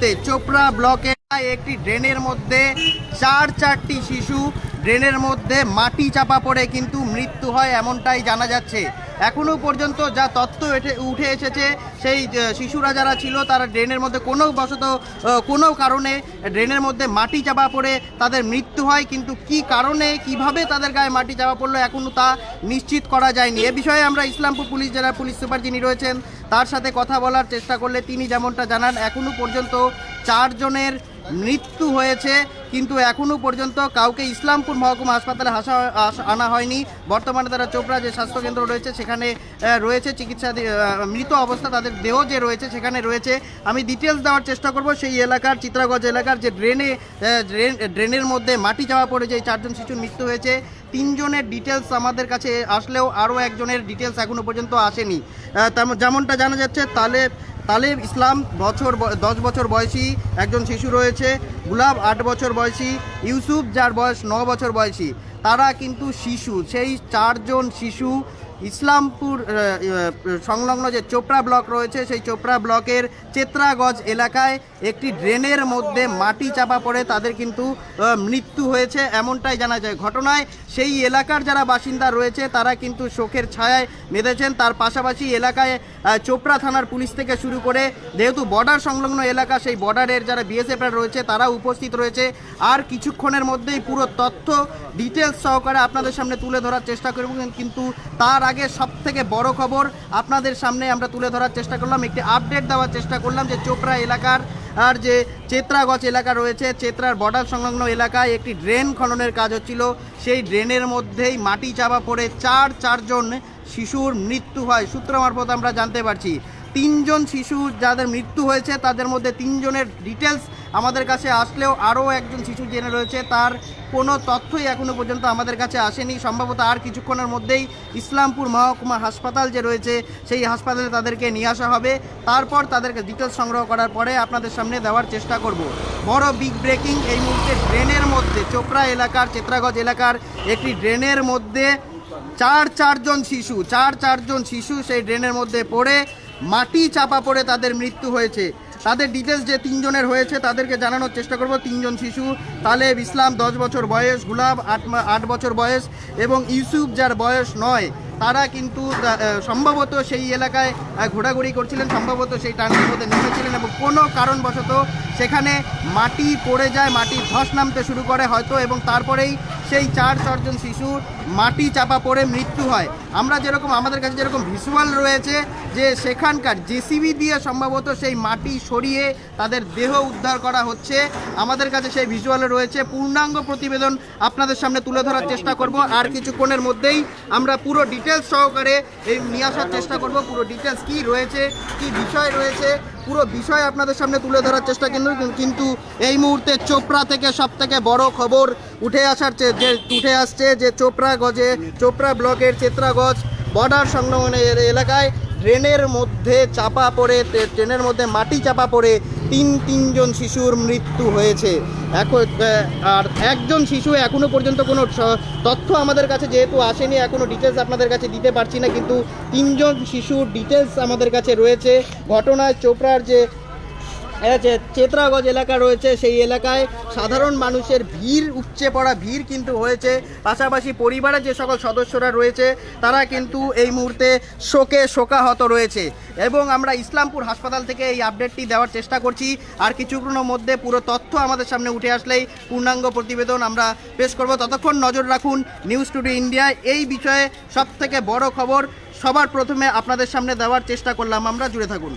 মুহূর্তে চোপড়া ব্লকে একটি ড্রেনের মধ্যে চার চারটি শিশু, ড্রেনের মধ্যে মাটি চাপা পড়ে কিন্তু মৃত্যু হয় এমনটাই জানা যাচ্ছে। এখনও পর্যন্ত যা তথ্য উঠে এসেছে, সেই শিশুরা যারা ছিল তারা ড্রেনের মধ্যে কোনো বশত কোনো কারণে ড্রেনের মধ্যে মাটি চাপা পড়ে তাদের মৃত্যু হয়, কিন্তু কি কারণে, কীভাবে তাদের গায়ে মাটি চাপা পড়ল এখনও তা নিশ্চিত করা যায়নি। এ বিষয়ে আমরা ইসলামপুর পুলিশ জেলার পুলিশ সুপার যিনি রয়েছেন তার সাথে কথা বলার চেষ্টা করলে তিনি যেমনটা জানান এখনও পর্যন্ত চারজনের মৃত্যু হয়েছে, কিন্তু এখনও পর্যন্ত কাউকে ইসলামপুর মহকুমা হাসপাতালে হাসা আনা হয়নি। বর্তমানে তারা চোপড়া যে স্বাস্থ্যকেন্দ্র রয়েছে, সেখানে রয়েছে চিকিৎসা মৃত অবস্থা তাদের দেহ যে রয়েছে, সেখানে রয়েছে। আমি ডিটেলস দেওয়ার চেষ্টা করব, সেই এলাকার, চিত্রাগঞ্জ এলাকার যে ড্রেনে ড্রেন ড্রেনের মধ্যে মাটি চাওয়া পড়ে যে চারজন শিশুর মৃত্যু হয়েছে। তিনজনের ডিটেলস আমাদের কাছে আসলেও আরও একজনের ডিটেলস এখনও পর্যন্ত আসেনি। যেমনটা জানা যাচ্ছে তালেব তালেব ইসলাম বছর দশ বছর বয়সী একজন শিশু রয়েছে। গুলাব আট বছর বয়সী, ইউসুফ যার বয়স ন বছর বয়সী। তারা কিন্তু শিশু, সেই চারজন শিশু ইসলামপুর সংলগ্ন যে চোপড়া ব্লক রয়েছে, সেই চোপড়া ব্লকের চেত্রাগজ এলাকায় একটি ড্রেনের মধ্যে মাটি চাপা পড়ে, তাদের কিন্তু মৃত্যু হয়েছে এমনটাই জানা যায়। ঘটনায় সেই এলাকার যারা বাসিন্দা রয়েছে, তারা কিন্তু শোকের ছায়ায় মেতেছেন। তার পাশাপাশি এলাকায় চোপড়া থানার পুলিশ থেকে শুরু করে, যেহেতু বর্ডার সংলগ্ন এলাকা, সেই বর্ডারের যারা বিএসএফরা রয়েছে তারা উপস্থিত রয়েছে। আর কিছুক্ষণের মধ্যেই পুরো তথ্য ডিটেলস সহকারে আপনাদের সামনে তুলে ধরার চেষ্টা করব। কিন্তু তার আগে সব থেকে বড় খবর আপনাদের সামনে আমরা তুলে ধরার চেষ্টা করলাম, একটি আপডেট দেওয়ার চেষ্টা করলাম যে চোপড়া এলাকার আর যে চেত্রাগছ এলাকা রয়েছে, চেত্রার বর্ডার সংলগ্ন এলাকায় একটি ড্রেন খননের কাজ হচ্ছিল। সেই ড্রেনের মধ্যেই মাটি চাপা পড়ে চার চারজন শিশুর মৃত্যু হয়। সূত্র মারফত আমরা জানতে পারছি। তিনজন শিশু যাদের মৃত্যু হয়েছে, তাদের মধ্যে তিনজনের ডিটেলস আমাদের কাছে আসলেও আরও একজন শিশু জেনে রয়েছে। তার কোনো তথ্যই এখনও পর্যন্ত আমাদের কাছে আসেনি। সম্ভবত আর কিছুক্ষণের মধ্যেই ইসলামপুর মহকুমা হাসপাতাল যে রয়েছে, সেই হাসপাতালে তাদেরকে নিয়ে আসা হবে। তারপর তাদেরকে ডিটেলস সংগ্রহ করার পরে আপনাদের সামনে দেওয়ার চেষ্টা করব। বড় বিগ ব্রেকিং এই মুহূর্তে ড্রেনের মধ্যে, চোপড়া এলাকার চেত্রাগঞ্জ এলাকার একটি ড্রেনের মধ্যে চার, চারজন শিশু, চার, চারজন শিশু সেই ড্রেনের মধ্যে পড়ে মাটি চাপা পড়ে তাদের মৃত্যু হয়েছে। তাদের ডিটেলস যে তিনজনের হয়েছে, তাদেরকে জানানোর চেষ্টা করব। তিনজন শিশু, তালেব ইসলাম দশ বছর বয়স, গুলাব আট আট বছর বয়স এবং ইউসুফ যার বয়স নয়, তারা কিন্তু সম্ভবত সেই এলাকায় ঘোরাঘুরি করছিলেন, সম্ভবত সেই টানের মধ্যে নেমেছিলেন এবং কোনো কারণবশত সেখানে মাটি পড়ে যায় মাটির ধস নামতে শুরু করে হয়তো এবং তারপরেই সেই চার চারজন শিশুর মাটি চাপা পড়ে মৃত্যু হয়। আমরা যেরকম, আমাদের কাছে যেরকম ভিজুয়াল রয়েছে যে সেখানকার জেসিবি দিয়ে সম্ভবত সেই মাটি সরিয়ে তাদের দেহ উদ্ধার করা হচ্ছে। আমাদের কাছে সেই ভিজুয়ালে রয়েছে। পূর্ণাঙ্গ প্রতিবেদন আপনাদের সামনে তুলে ধরার চেষ্টা করব। আর কিছুক্ষণের মধ্যেই আমরা পুরো ডিটেলস সহকারে এই নিয়ে আসার চেষ্টা করব। পুরো ডিটেলস কি রয়েছে, কি বিষয় রয়েছে, পুরো বিষয় আপনাদের সামনে তুলে ধরার চেষ্টা কিন্তু কিন্তু এই মুহূর্তে চোপড়া থেকে সব থেকে বড় খবর উঠে আসার যে, উঠে আসছে যে চোপড়া গজে, চোপড়া ব্লকের চেত্রাগজ বর্ডার সংলগ্ন এলাকায় ট্রেনের মধ্যে চাপা পড়ে ট্রেনের মধ্যে মাটি চাপা পড়ে তিন, তিনজন শিশুর মৃত্যু হয়েছে। এখন আর একজন শিশু এখনও পর্যন্ত কোনো তথ্য আমাদের কাছে যেহেতু আসেনি, এখনও ডিটেলস আপনাদের কাছে দিতে পারছি না, কিন্তু তিনজন শিশুর ডিটেলস আমাদের কাছে রয়েছে। ঘটনায় চোপড়ার যে চেত্রাগঞ্জ এলাকা রয়েছে, সেই এলাকায় সাধারণ মানুষের ভিড় উপচে পড়া ভিড় কিন্তু হয়েছে। পাশাপাশি পরিবারের যে সকল সদস্যরা রয়েছে, তারা কিন্তু এই মুহূর্তে শোকে শোকাহত রয়েছে। এবং আমরা ইসলামপুর হাসপাতাল থেকে এই আপডেটটি দেওয়ার চেষ্টা করছি। আর কিছুক্ষণের মধ্যে পুরো তথ্য আমাদের সামনে উঠে আসলেই পূর্ণাঙ্গ প্রতিবেদন আমরা পেশ করব। ততক্ষণ নজর রাখুন নিউজ টুডে ইন্ডিয়া। এই বিষয়ে সবথেকে বড় খবর সবার প্রথমে আপনাদের সামনে দেওয়ার চেষ্টা করলাম। আমরা জুড়ে থাকুন।